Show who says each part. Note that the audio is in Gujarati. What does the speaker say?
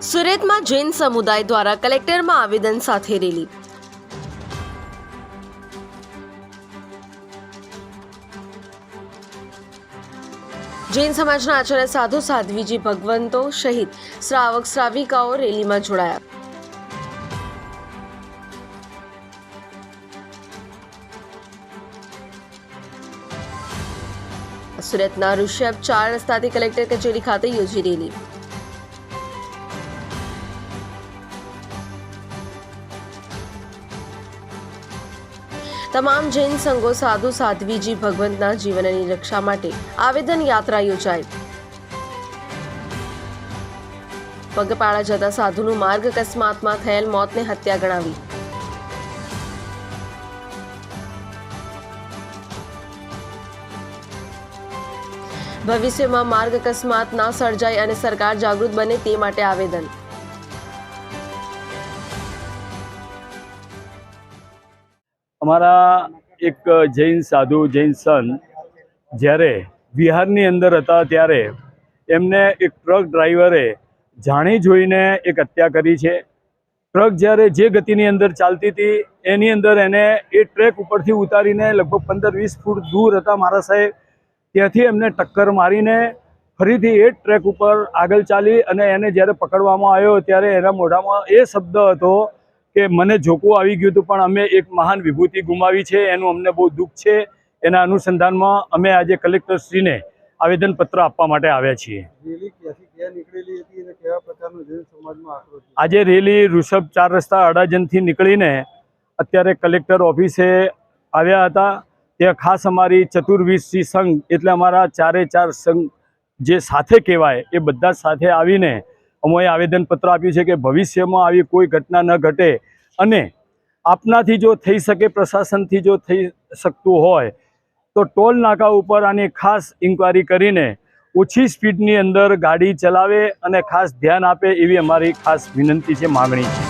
Speaker 1: સુરતમાં જૈન સમુદાય દ્વારા કલેક્ટરમાં આવેદન સાથે રેલી. જૈન સમાજના આચાર્ય સાધુ સાધ્વીજી ભગવંતો સહિત શ્રાવક શ્રાવિકાઓ રેલીમાં જોડાયા. સુરતના ઋષભ ચાર રસ્તાથી કલેક્ટર કચેરી ખાતે યોજી રેલી. તમામ જૈન સંઘો, સાધુ, સાધ્વીજી ભગવંતના જીવનની રક્ષા માટે આવેદન યાત્રા યોજાઈ. પગપાળા જતા સાધુનું માર્ગ અકસ્માતમાં થયેલ મોતને હત્યા ગણાવી. ભવિષ્યમાં માર્ગ અકસ્માત ના સર્જાય અને સરકાર જાગૃત બને તે માટે આવેદન.
Speaker 2: અમારા એક જૈન સાધુ, જૈન સન જ્યારે બિહારની અંદર હતા ત્યારે એમને એક ટ્રક ડ્રાઈવરે જાણી જોઈને એક હત્યા કરી છે. ટ્રક જ્યારે જે ગતિની અંદર ચાલતી હતી, એની અંદર એને એ ટ્રેક ઉપરથી ઉતારીને લગભગ પંદર વીસ ફૂટ દૂર હતા મારા સાહેબ. ત્યાંથી એમને ટક્કર મારીને ફરીથી એ ટ્રેક ઉપર આગળ ચાલી અને એને જ્યારે પકડવામાં આવ્યો ત્યારે એના મોઢામાં એ શબ્દ હતો કે મને જોકો આવી ગયું હતું પણ અમે એક મહાન વિભૂતિ ગુમાવી છે એનું અમને બહુ દુઃખ છે. એના અનુસંધાનમાં અમે આજે કલેક્ટરશ્રીને આવેદનપત્ર આપવા માટે આવ્યા છીએ? આજે રેલી ઋષભ ચાર રસ્તા અડાજનથી નીકળીને અત્યારે કલેક્ટર ઓફિસે આવ્યા હતા. ત્યાં ખાસ અમારી ચતુર્વીસી સંઘ એટલે અમારા ચારે ચાર સંઘ જે સાથે કહેવાય એ બધા સાથે આવીને અમોએ આવેદનપત્ર આપ્યું છે કે ભવિષ્યમાં આવી કોઈ ઘટના ન ઘટે અને આપનાથી જો થઈ શકે, પ્રશાસનથી જો થઈ શકતું હોય, તો ટોલ નાકા ઉપર આની ખાસ ઇન્ક્વાયરી કરીને ઓછી સ્પીડની અંદર ગાડી ચલાવે અને ખાસ ધ્યાન આપે એવી અમારી ખાસ વિનંતી છે, માગણી છે.